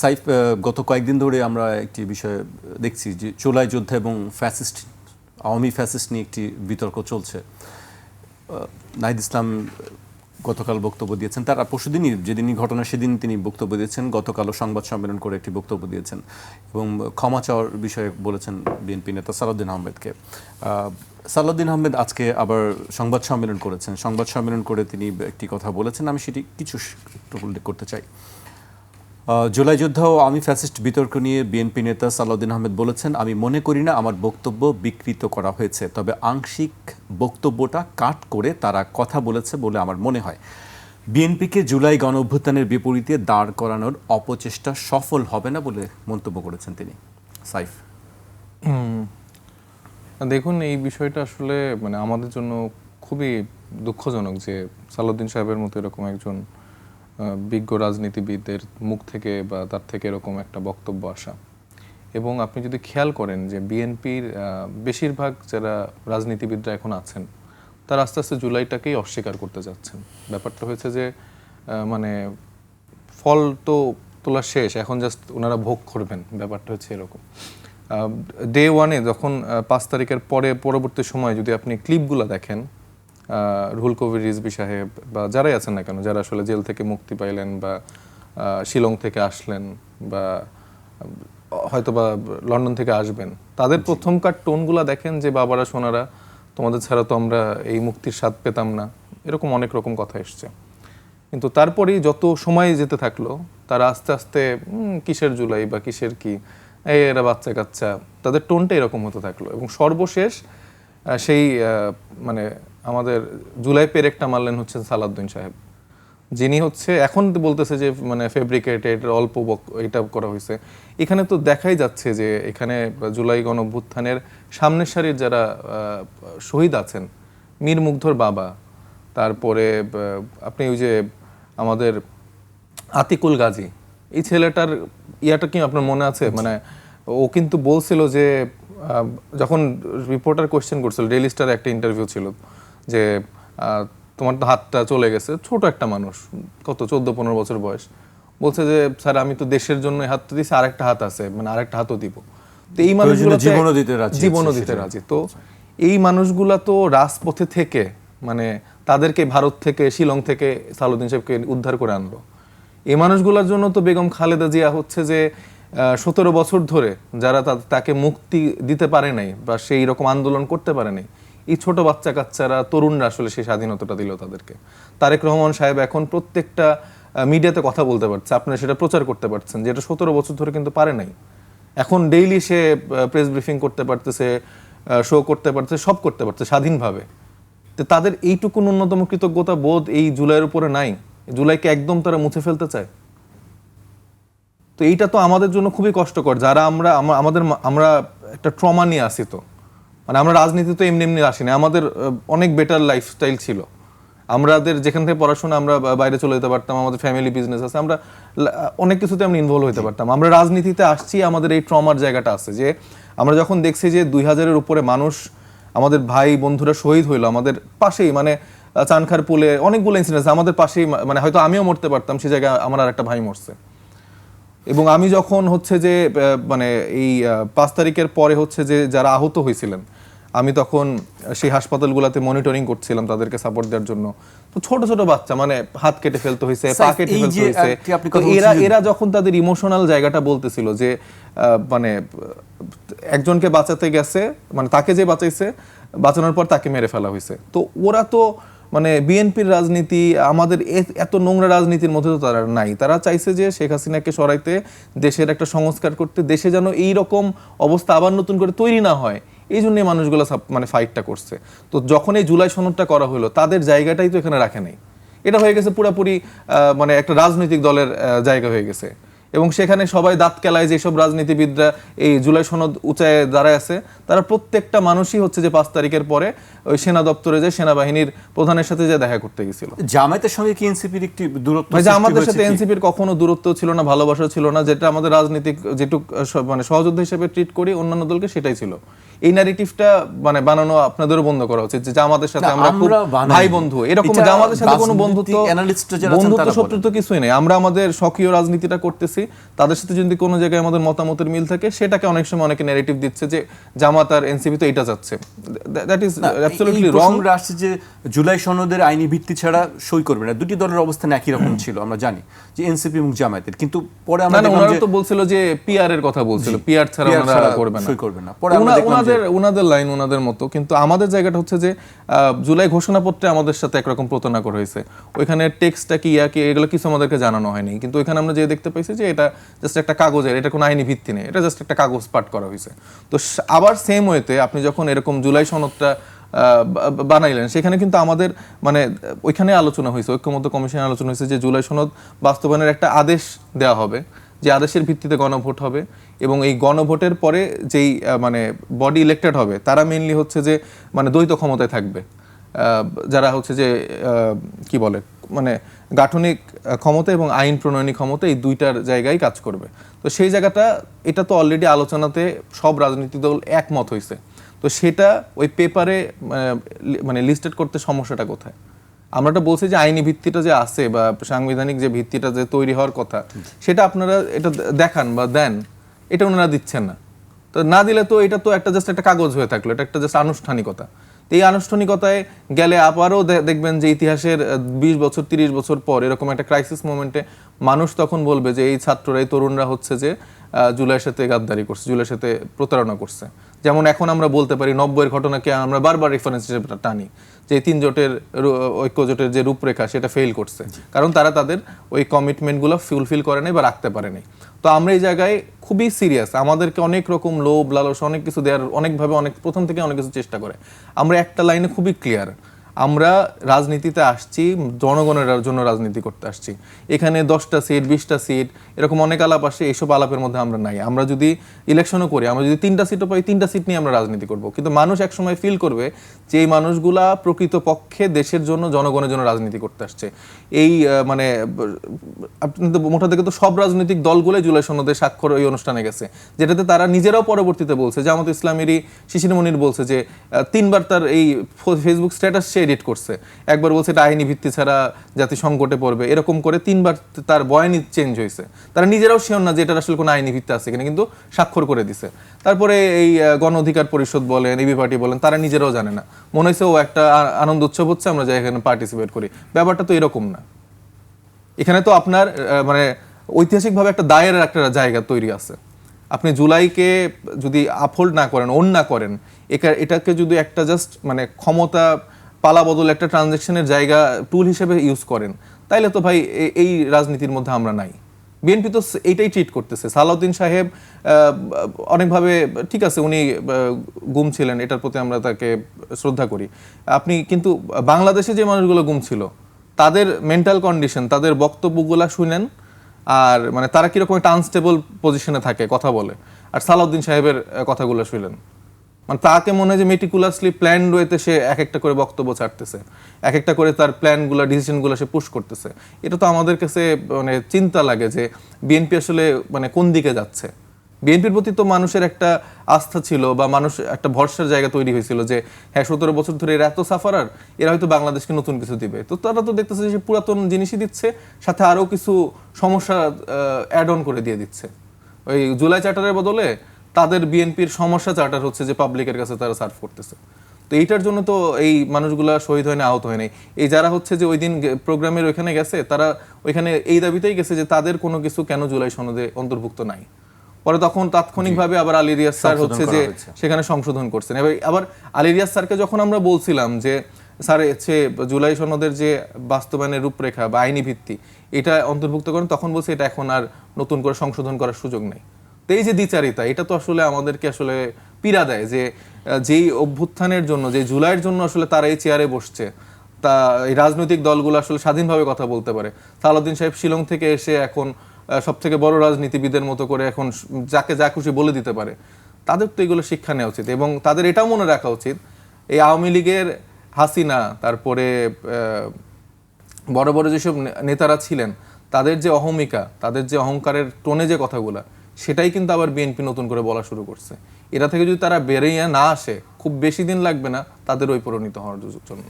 সাইফ গত কয়েকদিন ধরে আমরা একটি বিষয় দেখছি যে চোলাই যুদ্ধ এবং ফ্যাসিস্ট আওয়ামী ফ্যাসিস্ট নিয়ে একটি বিতর্ক চলছে। নাহিদ ইসলাম গতকাল বক্তব্য দিয়েছেন। তার পরশুদিনই, যেদিনই ঘটনা সেদিন তিনি বক্তব্য দিয়েছেন। গতকালও সংবাদ সম্মেলন করে একটি বক্তব্য দিয়েছেন এবং ক্ষমা চাওয়ার বিষয়ে বলেছেন বিএনপি নেতা সালাউদ্দিন আহমেদকে। সালাউদ্দিন আহমেদ আজকে আবার সংবাদ সম্মেলন করেছেন। সংবাদ সম্মেলন করে তিনি একটি কথা বলেছেন। আমি সেটি কিছু উল্লেখ করতে চাই। জুলাই যুদ্ধ ও আমি ফ্যাসিস্ট বিতর্ক নিয়ে বিএনপি নেতা সালাউদ্দিন আহমেদ বলেছেন, আমি মনে করি না আমার বক্তব্য বিকৃত করা হয়েছে, তবে আংশিক বক্তব্যটা কাট করে তারা কথা বলেছে বলে আমার মনে হয়। বিএনপিকে জুলাই গণ অভ্যুত্থানের বিপরীতে দাঁড় করানোর অপচেষ্টা সফল হবে না বলে মন্তব্য করেছেন তিনি। সাইফ। দেখুন, এই বিষয়টা আসলে মানে আমাদের জন্য খুবই দুঃখজনক যে সালাউদ্দিন সাহেবের মতো এরকম একজন বিজ্ঞ রাজনীতিবিদদের মুখ থেকে বা তার থেকে এরকম একটা বক্তব্য আসা। এবং আপনি যদি খেয়াল করেন যে বিএনপির বেশিরভাগ যারা রাজনীতিবিদরা এখন আছেন, তারা আস্তে আস্তে জুলাইটাকেই অস্বীকার করতে যাচ্ছেন। ব্যাপারটা হয়েছে যে মানে ফল তো তোলা শেষ, এখন জাস্ট ওনারা ভোগ করবেন, ব্যাপারটা হচ্ছে এরকম। ডে ওয়ানে যখন পাঁচ তারিখের পরে, পরবর্তী সময় যদি আপনি ক্লিপগুলো দেখেন রুহুল কবির রিজবি সাহেব বা যারাই আছেন না কেন যারা আসলে জেল থেকে মুক্তি পাইলেন বা শিলং থেকে আসলেন বা হয়তো বা লন্ডন থেকে আসবেন তাদের প্রথমকার টোনগুলো দেখেন যে বাবারা সোনারা তোমাদের ছাড়া তো আমরা এই মুক্তির স্বাদ পেতাম না। এরকম অনেক রকম কথা এসছে। কিন্তু তারপরেই যত সময় যেতে থাকল তারা আস্তে আস্তে কিসের জুলাই বা কিসের কি? এই এরা বাচ্চা কাচ্চা। তাদের টোনটা এরকম হতে থাকল এবং সর্বশেষ সেই মানে আমাদের জুলাই পেরেকটা মারলেন হচ্ছেন সালাউদ্দিন সাহেব। যিনি হচ্ছে এখন বলতেছে যে মানে ফেব্রিকেটেড অল্প এটা করা হয়েছে। এখানে তো দেখাই যাচ্ছে যে, এখানে জুলাই গণ অভ্যুত্থানের সামনের সারির যারা শহীদ আছেন, মীর মুগ্ধর বাবা, তারপরে আপনি ওই যে আমাদের আতিকুল গাজী, এই ছেলেটার ইয়াটা কি আপনার মনে আছে? মানে ও কিন্তু বলছিল যে যখন রিপোর্টার কোয়েশ্চেন করছিল ডেইলি স্টার একটা ইন্টারভিউ ছিল যে তোমার তো হাতটা চলে গেছে ছোট একটা মানুষ কত চোদ্দ পনেরো বছর বয়স। বলছে যে স্যার আমি তো দেশের জন্য এই হাতটা দিছি আরেকটা হাত আছে মানে আরেকটা হাতও দিব। তো এই মানুষগুলো জীবনও দিতে রাজি জীবনও দিতে রাজি। তো এই মানুষগুলা তো রাজপথে থেকে মানে তাদেরকে ভারত থেকে শিলং থেকে সালুদ্দিন সাহেবকে উদ্ধার করে আনলো। এই মানুষগুলোর জন্য তো বেগম খালেদা জিয়া হচ্ছে যে সতেরো বছর ধরে যারা তাকে মুক্তি দিতে পারে নাই বা সেই রকম আন্দোলন করতে পারে নাই এই ছোট বাচ্চা কাচ্চারা, তরুণরা আসলে সেই স্বাধীনতাটা দিল তাদেরকে। তারেক রহমান সাহেব এখন প্রত্যেকটা মিডিয়াতে কথা বলতে পারছে, আপনারা সেটা প্রচার করতে পারছেন যেটা সতেরো বছর ধরে কিন্তু পারে নাই। এখন ডেইলি সে প্রেস ব্রিফিং করতে পারতেছে শো করতে পারতেছে, সব করতে পারছে স্বাধীনভাবে। তো তাদের এইটুকু ন্যূনতম কৃতজ্ঞতা বোধ এই জুলাইয়ের উপরে নাই। জুলাইকে একদম তারা মুছে ফেলতে চায়। তো এইটা তো আমাদের জন্য খুবই কষ্টকর, যারা আমরা আমাদের আমরা একটা ট্রমা নিয়ে আসি তো। মানে আমরা রাজনীতি তো এমনি এমনি আসি না আমাদের অনেক বেটার লাইফস্টাইল ছিল। আমাদের যেখান থেকে পড়াশোনা আমরা বাইরে চলে যেতে পারতাম আমাদের ফ্যামিলি বিজনেস আছে আমরা অনেক কিছুতে আমরা ইনভলভ হতে পারতাম। আমরা রাজনীতিতে আসছি আমাদের এই ট্রমার জায়গাটা আছে যে আমরা যখন দেখছি যে দুই হাজারের উপরে মানুষ আমাদের ভাই বন্ধুরা শহীদ হইল আমাদের পাশেই মানে চানখার পুলে অনেকগুলো ইনসিডেন্ট আমাদের পাশেই মানে হয়তো আমিও মরতে পারতাম সেই জায়গায় আমার আর একটা ভাই মরছে। এবং আমি যখন হচ্ছে যে মানে এই পাঁচ তারিখের পরে হচ্ছে যে যারা আহত হয়েছিলেন আমি তখন সেই হাসপাতালগুলোতে মনিটরিং করছিলাম তাদেরকে সাপোর্ট দেওয়ার জন্য। তো ছোট ছোট বাচ্চা মানে হাত কেটে ফেলতে হয়েছে পা কেটে ফেলতে হয়েছে। এরা এরা যখন তাদের ইমোশনাল জায়গাটা বলতেছিল যে মানে একজনকে বাঁচাতে গেছে মানে তাকে যে বাঁচাইছে বাঁচানোর পর তাকে মেরে ফেলা হয়েছে। তো ওরা তো মানে বিএনপির রাজনীতি আমাদের এত নোংরা রাজনীতির মধ্যে তো তারা নাই। তারা চাইছে যে শেখ হাসিনাকে সরাইতে দেশের একটা সংস্কার করতে দেশে যেন এই রকম অবস্থা আবার নতুন করে তৈরি না হয়। এই জন্য মানুষগুলো মানে ফাইটটা করছে। তো যখন এই জুলাই সনদটা করা হলো তাদের জায়গাটাই তো এখানে রাখে নাই। এটা হয়ে গেছে পুরাপুরি মানে একটা রাজনৈতিক দলের জায়গা হয়ে গেছে। এবং সেখানে সবাই দাঁত কেলায় যেসব রাজনীতিবিদরা এই জুলাই সনদ উঁচায় দাঁড়ায় আছে তারা প্রত্যেকটা মানুষই হচ্ছে যে পাঁচ তারিখের পরে ওই সেনা দপ্তরে যে সেনাবাহিনীর প্রধানের সাথে যে দেখা করতে গেছিল। জামায়াতের সঙ্গে কি এনসিপির একটি দূরত্ব আমাদের সাথে এনসিপির কখনো দূরত্ব ছিল না ভালোবাসা ছিল না যেটা আমাদের রাজনীতিক যেটুক মানে সহযোদ্ধা হিসেবে ট্রিট করি অন্যান্য দলকে সেটাই ছিল। এই ন্যারেটিভটা মানে বানানো আপনাদেরও বন্ধ করা উচিত যে জামাতের সাথে আমরা খুব ভাই বন্ধু। এরকম এটা জামাতের সাথে কোনো বন্ধুত্ব বন্ধুত্ব তারা শত্রুত্ব তো কিছুই নেই। আমরা আমাদের স্বকীয় রাজনীতিটা করতেছি। তাদের সাথে যদি কোনো জায়গায় আমাদের মতামতের মিল থাকে সেটাকে অনেক সময় অনেকে নেগেটিভ দিচ্ছে যে জামাত আর এনসিপি তো এটা যাচ্ছে that is absolutely wrong wrong আসছে যে জুলাই সনদের আইনি ভিত্তি ছাড়া সই করবে না। দুটি দলের অবস্থান একই রকম ছিল আমরা জানি যে এনসিপি এবং জামায়াতের। কিন্তু পরে আমরা যে তো বলছিল যে পিআর এর কথা বলছিল। পিআর ছাড়া ওনারা করবে না। সই করবে না। পরে আমরা যে- ওনাদের ওনাদের লাইন ওনাদের মতো। কিন্তু আমাদের জায়গাটা হচ্ছে যে জুলাই ঘোষণাপত্রে আমাদের সাথে একরকম প্রতারণা করা হয়েছে। ওইখানে টেক্সটটা কি, ইয়া কি, এগুলো কিছু আমাদেরকে জানানো হয়নি। কিন্তু ওইখানে আমরা যে দেখতে পাইছি যে এটা জাস্ট একটা কাগজের, এটা কোনো আইনি ভিত্তি নেই। এটা জাস্ট একটা কাগজ পাঠ করা হয়েছে। তো আবার সেম ওয়েতে আপনি যখন এরকম জুলাই সনদটা বানাইলেন, সেখানে কিন্তু আমাদের মানে ওইখানে আলোচনা হয়েছে ঐক্যমত কমিশনে আলোচনা হয়েছে যে জুলাই সনদ বাস্তবায়নের একটা আদেশ দেওয়া হবে। যে আদেশের ভিত্তিতে গণভোট হবে এবং এই গণভোটের পরে যেই মানে বডি ইলেক্টেড হবে, তারা মেইনলি হচ্ছে যে মানে দ্বৈত ক্ষমতায় থাকবে। যারা হচ্ছে যে কি বলে মানে গাঠনিক ক্ষমতা এবং আইন প্রণয়নী ক্ষমতা এই দুইটার জায়গায় কাজ করবে। তো সেই জায়গাটা, এটা তো অলরেডি আলোচনাতে সব রাজনৈতিক দল একমত হয়েছে তো সেটা ওই পেপারে মানে লিস্টেড করতে সমস্যাটা কোথায়? আমরা বলছি যে আইনি ভিত্তিটা যে আছে বা সাংবিধানিক যে ভিত্তিটা যে তৈরি হওয়ার কথা, সেটা আপনারা এটা দেখান বা দেন। এটা ওনারা দিচ্ছেন না। তো না দিলে তো এটা তো একটা জাস্ট একটা কাগজ হয়ে থাকল, এটা একটা জাস্ট আনুষ্ঠানিকতা। তো এই আনুষ্ঠানিকতায় গেলে আবারও দেখবেন যে ইতিহাসের বিশ বছর, তিরিশ বছর পর এরকম একটা ক্রাইসিস মোমেন্টে মানুষ তখন বলবে যে এই ছাত্ররা, এই তরুণরা হচ্ছে যে জুলাইয়ের সাথে গাদ্দারি করছে জুলাইয়ের সাথে প্রতারণা করছে। যেমন এখন আমরা বলতে পারি নব্বইয়ের ঘটনাকে আমরা বারবার রেফারেন্স হিসেবে টানি যে এই তিন জোটের ঐক্য জোটের যে রূপরেখা সেটা ফেল করছে। কারণ তারা তাদের ওই কমিটমেন্টগুলো ফুলফিল করে নাই বা রাখতে পারে পারেনি তো আমরা এই জায়গায় খুবই সিরিয়াস আমাদেরকে অনেক রকম লোভ লালস অনেক কিছু দেওয়ার অনেকভাবে অনেক প্রথম থেকে অনেক কিছু চেষ্টা করে। আমরা একটা লাইনে খুবই ক্লিয়ার আমরা রাজনীতিতে আসছি, জনগণের জন্য রাজনীতি করতে আসছি। এখানে দশটা সিট বিশটা সিট এরকম অনেক আলাপ আসে এইসব আলাপের মধ্যে আমরা নাই। আমরা যদি ইলেকশনও করি, আমরা যদি তিনটা সিটও পাই, তিনটা সিট নিয়ে আমরা রাজনীতি করব। কিন্তু মানুষ একসময় ফিল করবে যে এই মানুষগুলা প্রকৃত পক্ষে দেশের জন্য, জনগণের জন্য রাজনীতি করতে আসছে। এই মানে আপনি তো মোটা থেকে তো সব রাজনৈতিক দলগুলোই জুলাই সনদে স্বাক্ষর ওই অনুষ্ঠানে গেছে, যেটাতে তারা নিজেরাও পরবর্তীতে বলছে জামাত ইসলামেরই শিশির মনির বলছে যে তিনবার তার এই ফেসবুক স্ট্যাটাস সে এডিট করছে। একবার বলছে এটা আইনি ভিত্তি ছাড়া জাতি সংকটে পড়বে। এরকম করে তিনবার তার বয়ানই চেঞ্জ হয়েছে। তারা নিজেরাও শিওর না যে এটার আসলে কোনো আইনি ভিত্তি আছে কিনা, কিন্তু স্বাক্ষর করে দিছে। তারপরে এই গণ অধিকার পরিষদ বলেন এবি পার্টি বলেন, তারা নিজেরাও জানে না। মনে হয়েছে, ও একটা আনন্দ উৎসব হচ্ছে, আমরা যাই এখানে পার্টিসিপেট করি। ব্যাপারটা তো এরকম না। এখানে তো আপনার মানে ঐতিহাসিকভাবে একটা দায়ের একটা জায়গা তৈরি আছে। আপনি জুলাইকে যদি আপহোল্ড না করেন ওন না করেন এটাকে যদি একটা জাস্ট মানে ক্ষমতা পালা বদল একটা ট্রানজেকশনের জায়গা টুল হিসেবে ইউজ করেন। তাইলে তো ভাই এই রাজনীতির মধ্যে আমরা নাই। বিএনপি তো এইটাই ট্রিট করতেছে। সালাউদ্দিন সাহেব অনেকভাবে, ঠিক আছে, উনি গুম ছিলেন, এটার প্রতি আমরা তাকে শ্রদ্ধা করি। আপনি কিন্তু বাংলাদেশে যে মানুষগুলো গুম ছিল, তাদের মেন্টাল কন্ডিশন তাদের বক্তব্যগুলা শুনেন, আর মানে তারা কীরকম একটা আনস্টেবল পজিশনে থাকে, কথা বলে। আর সালাউদ্দিন সাহেবের কথাগুলো শুনলেন মানে তাকে মনে হয় যে মেটিকুলাসলি প্ল্যান ওয়েতে সে এক একটা করে বক্তব্য ছাড়তেছে। এক একটা করে তার প্ল্যানগুলো ডিসিশনগুলো সে পুশ করতেছে। এটা তো আমাদের কাছে মানে চিন্তা লাগে যে বিএনপি আসলে মানে কোন দিকে যাচ্ছে? বিএনপির প্রতি তো মানুষের একটা আস্থা ছিল বা মানুষ একটা ভরসার জায়গা তৈরি হয়েছিল যে হ্যাঁ সতেরো বছর ধরে এরা এত সাফারার এরা হয়তো বাংলাদেশকে নতুন কিছু দিবে। তো তারা তো দেখতেছে যে পুরাতন জিনিসই দিচ্ছে, সাথে আরও কিছু সমস্যা অ্যাড অন করে দিয়ে দিচ্ছে। ওই জুলাই চার্টারের বদলে তাদের বিএনপির সমস্যা চার্টার হচ্ছে যে পাবলিকের কাছে তারা সার্ভ করতেছে। তো এইটার জন্য তো এই মানুষগুলা শহীদ হয়নি আহত হয়নি। এই যারা হচ্ছে যে ওই দিন প্রোগ্রামের ওইখানে গেছে তারা ওইখানে এই দাবিতেই গেছে যে তাদের কোনো কিছু কেন জুলাই সনদে অন্তর্ভুক্ত নাই। পরে তখন তাৎক্ষণিকভাবে আবার আলী রিয়াজ স্যার হচ্ছে যে সেখানে সংশোধন করছেন। এবার আবার আলী রিয়াজ স্যারকে যখন আমরা বলছিলাম যে স্যার হচ্ছে জুলাই সনদের যে বাস্তবায়নের রূপরেখা বা আইনি ভিত্তি এটা অন্তর্ভুক্ত করেন তখন বলছে এটা এখন আর নতুন করে সংশোধন করার সুযোগ নেই। এই যে দ্বিচারিতা, এটা তো আসলে আমাদেরকে আসলে পীড়া দেয় যে যেই অভ্যুত্থানের জন্য, যে জুলাইয়ের জন্য আসলে তারা এই চেয়ারে বসছে, তা এই রাজনৈতিক দলগুলো আসলে স্বাধীনভাবে কথা বলতে পারে। সালাউদ্দিন সাহেব শিলং থেকে এসে এখন সব থেকে বড় রাজনীতিবিদের মতো করে এখন যাকে যা খুশি বলে দিতে পারে। তাদের তো এগুলো শিক্ষা নেওয়া উচিত এবং তাদের এটাও মনে রাখা উচিত, এই আওয়ামী লীগের হাসিনা, তারপরে বড় বড় যেসব নেতারা ছিলেন, তাদের যে অহমিকা, তাদের যে অহংকারের টোনে যে কথাগুলা সেটাই কিন্তু আবার বিএনপি নতুন করে বলা শুরু করছে। এরা থেকে যদি তারা বেরিয়ে না আসে, খুব বেশি দিন লাগবে না তাদের ওই পরিণত হওয়ার জন্য।